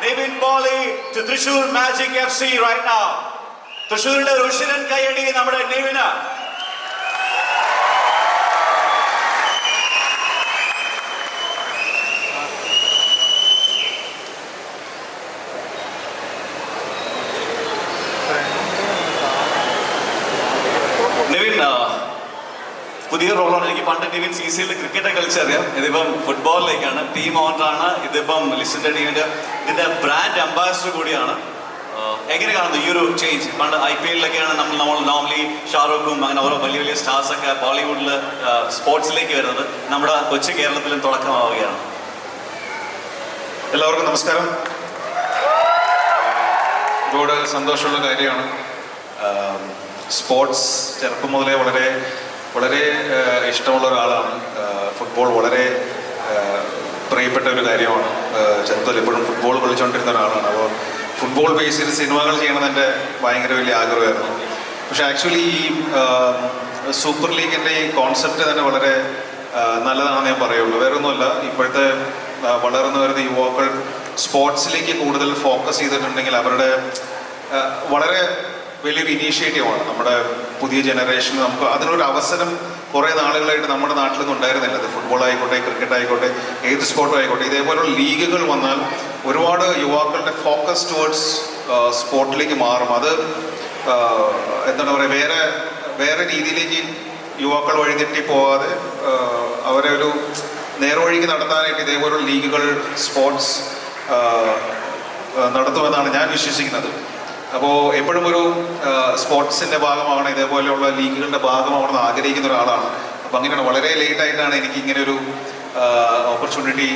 Nevin Polly to Trishul Magic FC right now. തൃശ്ശൂരിന്റെ ഋഷിരൻ കൈയടി നമ്മുടെ നെവിന് നിവിൻ ആ, പുതിയ റോളാണ് എനിക്ക് പണ്ട് നിവിൻ സി സിയിൽ ക്രിക്കറ്റ് കളിച്ചറിയാം ഇതിപ്പം ഫുട്ബോളിലേക്കാണ് ടീം ഓണറാണ് ഇതിപ്പം ലിസ്റ്റിന്റെ ടീമിന്റെ ഇതിന്റെ ബ്രാൻഡ് അംബാസിഡർ കൂടിയാണ്. എങ്ങനെ കാണുന്നു ഈ ഒരു ചേഞ്ച് പണ്ട് ഐ പി എല്ലിലൊക്കെയാണ് നമ്മൾ നമ്മൾ നോർമലി ഷാറൂഖും അങ്ങനെ ഓരോ വലിയ വലിയ സ്റ്റാർസ് ഒക്കെ ബോളിവുഡിൽ സ്പോർട്സിലേക്ക് വരുന്നത്. നമ്മുടെ കൊച്ചു കേരളത്തിലും തുടക്കമാവുകയാണ്. എല്ലാവർക്കും നമസ്കാരം. ഒരുപാട് സന്തോഷമുള്ള കാര്യമാണ്. സ്പോർട്സ് ചെറുപ്പം മുതലേ വളരെ വളരെ ഇഷ്ടമുള്ള ഒരാളാണ്. ഫുട്ബോൾ വളരെ പ്രിയപ്പെട്ട ഒരു കാര്യമാണ്. ചെറുപ്പത്തിൽ എപ്പോഴും ഫുട്ബോൾ കളിച്ചുകൊണ്ടിരുന്ന ഒരാളാണ്. അപ്പോൾ ഫുട്ബോൾ ബേസിൽ സിനിമകൾ ചെയ്യണമെന്ന് ഭയങ്കര വലിയ ആഗ്രഹമായിരുന്നു. പക്ഷെ ആക്ച്വലി ഈ സൂപ്പർ ലീഗിന്റെ ഈ കോൺസെപ്റ്റ് തന്നെ വളരെ നല്ലതാണെന്ന് ഞാൻ പറയുള്ളൂ. വേറെ ഒന്നുമല്ല ഇപ്പോഴത്തെ വളർന്നു വരുന്ന യുവാക്കൾ സ്പോർട്സിലേക്ക് കൂടുതൽ ഫോക്കസ് ചെയ്തിട്ടുണ്ടെങ്കിൽ അവരുടെ വളരെ വലിയൊരു ഇനീഷ്യേറ്റീവാണ് നമ്മുടെ പുതിയ ജനറേഷൻ നമുക്ക് അതിനൊരു അവസരം കുറേ നാളുകളായിട്ട് നമ്മുടെ നാട്ടിലൊന്നും ഉണ്ടായിരുന്നില്ല. അത് ഫുട്ബോൾ ആയിക്കോട്ടെ ക്രിക്കറ്റ് ആയിക്കോട്ടെ ഏത് സ്പോർട്ടും ആയിക്കോട്ടെ ഇതേപോലുള്ള ലീഗുകൾ വന്നാൽ ഒരുപാട് യുവാക്കളുടെ ഫോക്കസ് ടുവേർഡ്സ് സ്പോർട്ടിലേക്ക് മാറും. അത് എന്താണ് പറയുക വേറെ വേറെ രീതിയിലേക്ക് യുവാക്കൾ വഴിതെറ്റി പോവാതെ അവരെ ഒരു നേർവഴിക്ക് നടത്താനായിട്ട് ഇതേപോലുള്ള ലീഗുകൾ സ്പോർട്സ് നടത്തുമെന്നാണ് ഞാൻ വിശ്വസിക്കുന്നത്. അപ്പോൾ എപ്പോഴും ഒരു സ്പോർട്സിന്റെ ഭാഗമാവണം ഇതേപോലെയുള്ള ലീഗുകളുടെ ഭാഗമാവണമെന്ന് ആഗ്രഹിക്കുന്ന ഒരാളാണ്. അപ്പോൾ അങ്ങനെയാണ്. വളരെ ലേറ്റായിട്ടാണ് എനിക്ക് ഇങ്ങനെ ഒരു ഓപ്പർച്യൂണിറ്റി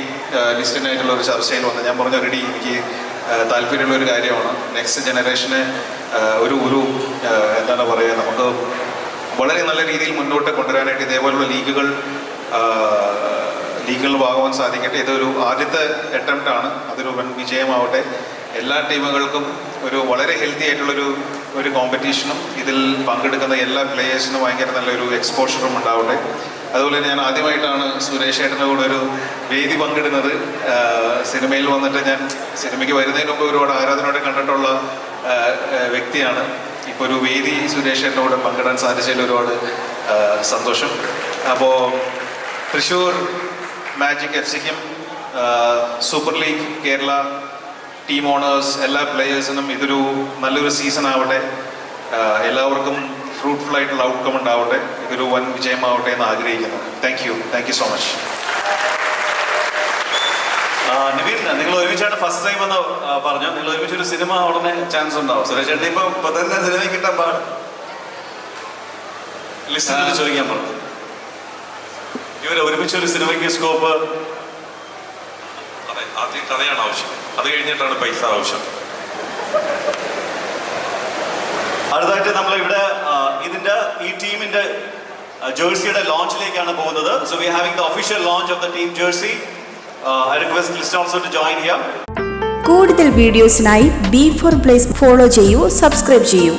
ലിസ്റ്റിനായിട്ടുള്ള ഒരു ചർച്ചയിൽ വന്നത്. ഞാൻ പറഞ്ഞ ഓൾറെഡി എനിക്ക് താല്പര്യമുള്ള ഒരു കാര്യമാണ്. നെക്സ്റ്റ് ജനറേഷന് ഒരു ഒരു എന്താണ് പറയുക നമുക്ക് വളരെ നല്ല രീതിയിൽ മുന്നോട്ട് കൊണ്ടുവരാനായിട്ട് ഇതേപോലുള്ള ലീഗുകൾ ലീഗുകൾ ഭാഗവാൻ സാധിക്കട്ടെ. ഇതൊരു ആദ്യത്തെ അറ്റംപ്റ്റാണ് അതൊരു വൻ വിജയമാവട്ടെ. എല്ലാ ടീമുകൾക്കും ഒരു വളരെ ഹെൽത്തി ആയിട്ടുള്ളൊരു ഒരു കോമ്പറ്റീഷനും ഇതിൽ പങ്കെടുക്കുന്ന എല്ലാ പ്ലേയേഴ്സിനും ഭയങ്കര നല്ലൊരു എക്സ്പോഷറും ഉണ്ടാവട്ടെ. അതുപോലെ ഞാൻ ആദ്യമായിട്ടാണ് സുരേഷ് ഏട്ടന്റെ കൂടെ ഒരു വേദി പങ്കിടുന്നത്. സിനിമയിൽ വന്നിട്ട് ഞാൻ സിനിമയ്ക്ക് വരുന്നതിന് മുമ്പ് ഒരുപാട് ആരാധനയോടെ കണ്ടിട്ടുള്ള വ്യക്തിയാണ്. ഇപ്പോൾ ഒരു വേദി സുരേഷ് ഏട്ടന്റെ കൂടെ പങ്കിടാൻ സാധിച്ചതിൽ ഒരുപാട് സന്തോഷം. അപ്പോൾ Thrissur magic F സിക്കും super league Kerala team owners എല്ലാ പ്ലേയേഴ്സിനും ഇതൊരു നല്ലൊരു സീസൺ ആവട്ടെ. എല്ലാവർക്കും ഫ്രൂട്ട്ഫുൾ ആയിട്ടുള്ള ഔട്ട്കം ഉണ്ടാവട്ടെ. ഇതൊരു വൻ വിജയമാവട്ടെ എന്ന് ആഗ്രഹിക്കുന്നു. Thank you thank you so much Nivin നിങ്ങൾ ഒരുമിച്ചാണ് ഫസ്റ്റ് ടൈം എന്ന് പറഞ്ഞു നിങ്ങൾ ഒരുമിച്ച് ഒരു സിനിമ ഉടനെ ചാൻസ് ഉണ്ടാവും. സുരേഷ് ചേട്ടൻ ഇപ്പൊ ഇപ്പൊ തന്നെ സിനിമ കിട്ടാൻ പാട്. ലിസ്റ്റിൽ ചോദിക്കാൻ പറഞ്ഞു. ഇവർ ഒരുമിച്ച് ഒരു സിനിമയ്ക്ക് സ്കോപ്പ് ആദ്യം കഥയാണ് ആവശ്യം. അത് കഴിഞ്ഞിട്ടാണ് പൈസ ആവശ്യം. അടുത്തായിട്ട് നമ്മൾ ഇവിടെ ഇതിന്റെ ഈ ടീമിന്റെ ജേഴ്സിയുടെ ലോഞ്ചിലേക്കാണ് പോകുന്നത്. So we having the official launch of the team jersey I request list also to join here കൂടുതൽ വീഡിയോസിനായി ബി ഫോർ പ്ലേസ് ഫോളോ ചെയ്യൂ സബ്സ്ക്രൈബ് ചെയ്യൂ.